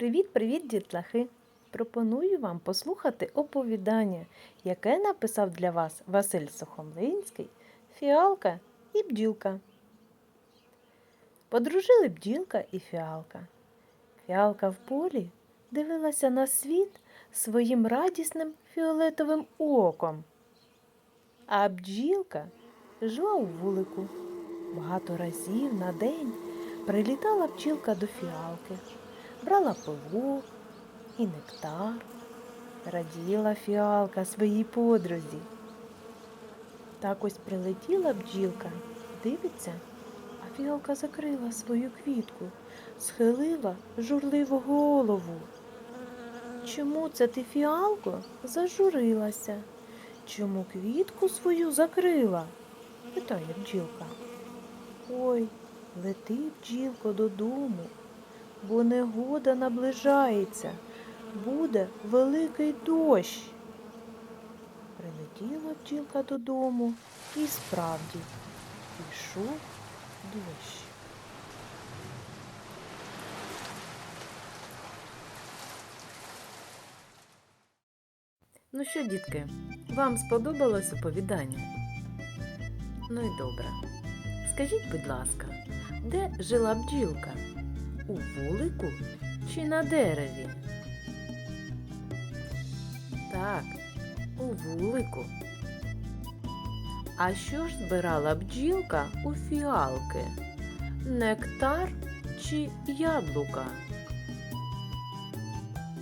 Привіт-привіт, дітлахи! Пропоную вам послухати оповідання, яке написав для вас Василь Сухомлинський, Фіалка і бджілка. Подружили бджілка і фіалка. Фіалка в полі дивилася на світ своїм радісним фіолетовим оком. А бджілка жила у вулику. Багато разів на день прилітала бджілка до фіалки, брала пилок і нектар. Раділа фіалка своїй подрузі. Так ось прилетіла бджілка, дивиться, а фіалка закрила свою квітку, схилила журливо голову. Чому це ти, фіалко, зажурилася? Чому квітку свою закрила? питає бджілка. Ой, лети, бджілко, додому, бо негода наближається, буде великий дощ. Прилетіла бджілка додому і справді пішов дощ. Ну що, дітки, вам сподобалось оповідання? Ну і добре. Скажіть, будь ласка, де жила бджілка? У вулику чи на дереві? Так, у вулику. А що ж збирала бджілка у фіалки? Нектар чи яблука?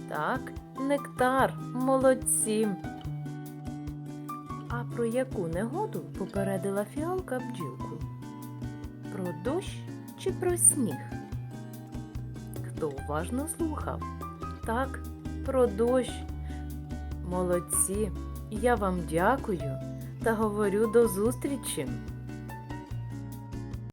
Так, нектар, молодці. А про яку негоду попередила фіалка бджілку? Про дощ чи про сніг? Хто уважно слухав? Так, про дощ. Молодці. Я вам дякую та говорю до зустрічі.